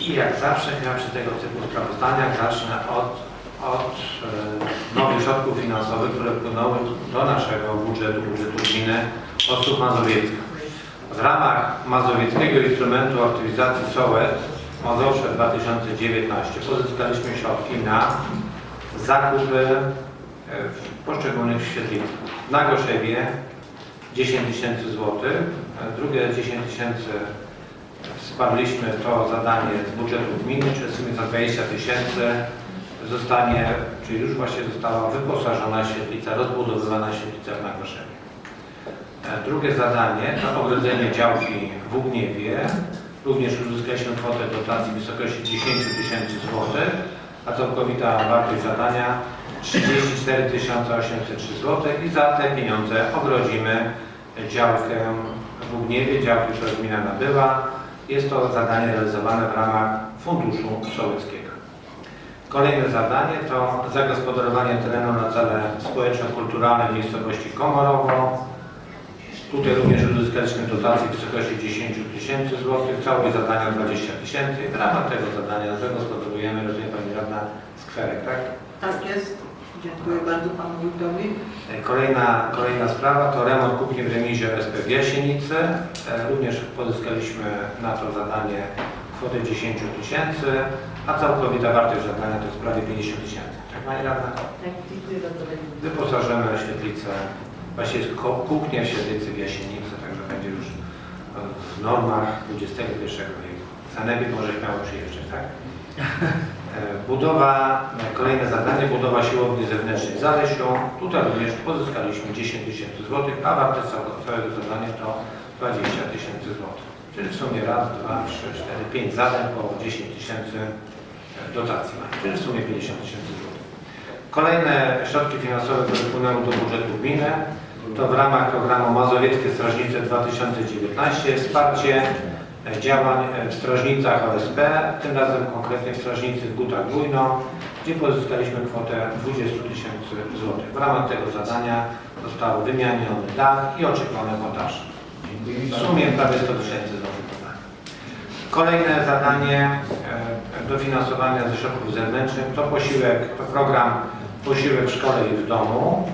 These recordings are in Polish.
I jak zawsze ja przy tego typu sprawozdaniach zacznę od, od e, nowych środków finansowych, które wpłynęły do naszego budżetu, budżetu gminy osób mazowiecka. W ramach Mazowieckiego Instrumentu Aktywizacji Sołec Mazowsze 2019 pozyskaliśmy środki na zakupy e, w poszczególnych świetlicach. Na Gorzewie 10 tysięcy złotych, e, drugie 10 tysięcy wsparliśmy to zadanie z budżetu gminy, czyli w sumie za 20 tysięcy zostanie, czyli już właśnie została wyposażona świetlica, rozbudowywana świetlica w Nagoszewie. E, Drugie zadanie to ogrodzenie działki w Ugniewie. Również uzyskaliśmy kwotę dotacji w wysokości 10 tysięcy złotych, a całkowita wartość zadania 34 803 zł i za te pieniądze ogrodzimy działkę w Ugniewie, działkę, którą gmina nabyła. Jest to zadanie realizowane w ramach Funduszu Sołeckiego. Kolejne zadanie to zagospodarowanie terenu na cele społeczno-kulturalne miejscowości Komorowo. Tutaj również uzyskaliśmy dotację w wysokości 10 tysięcy złotych, całe zadania 20 tysięcy. W ramach tego zadania zagospodarujemy, rozumie Pani Radna, skwerek, tak? Tak jest. Dziękuję bardzo Panu Wójtowi. Kolejna, kolejna sprawa to remont kuchni w remizie SP w Jasienicy. E, Również pozyskaliśmy na to zadanie kwotę 10 tysięcy, a całkowita wartość zadania to jest prawie 50 tysięcy. Tak Pani Radna? Tak, dziękuję bardzo. Wyposażymy świetlicę, ko- kuchnię w świetlicy w Jasienicy, także będzie już e, w normach XXI wieku. Sanepid może śmiało przyjeżdżać, tak? Budowa, kolejne zadanie, budowa siłowni zewnętrznej w Zalesiu. Tutaj również pozyskaliśmy 10 tysięcy złotych, a wartość całego- zadania to 20 tysięcy złotych. Czyli w sumie raz, dwa, trzy, cztery, pięć zadań po 10 tysięcy dotacji mamy, czyli w sumie 50 tysięcy złotych. Kolejne środki finansowe, które wpłynęły do budżetu gminy, to w ramach programu Mazowieckie Strażnice 2019 wsparcie działań e, w strażnicach OSP, tym razem konkretnie w strażnicy w Gutach Bujno, gdzie pozyskaliśmy kwotę 20 tysięcy złotych. W ramach tego zadania został wymieniony dach i oczekiwane montaże. W sumie prawie 100 tysięcy złotych. Kolejne zadanie e, dofinansowania ze środków zewnętrznych to posiłek, to program posiłek w szkole i w domu.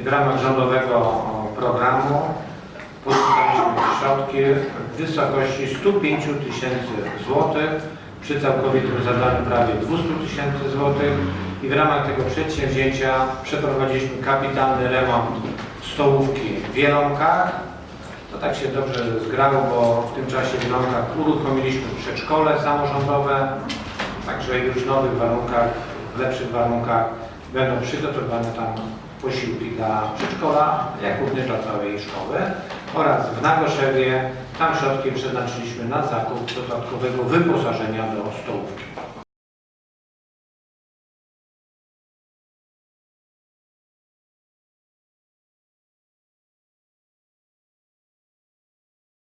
I w ramach rządowego programu środki w wysokości 105 tysięcy złotych przy całkowitym zadaniu prawie 200 tysięcy złotych i w ramach tego przedsięwzięcia przeprowadziliśmy kapitalny remont stołówki w Wielonkach. To tak się dobrze zgrało, bo w tym czasie w uruchomiliśmy przedszkole samorządowe, także już w nowych warunkach, w lepszych warunkach będą przygotowane tam posiłki dla przedszkola, jak również dla całej szkoły oraz w Nagoszewie tam środki przeznaczyliśmy na zakup dodatkowego wyposażenia do stołówki.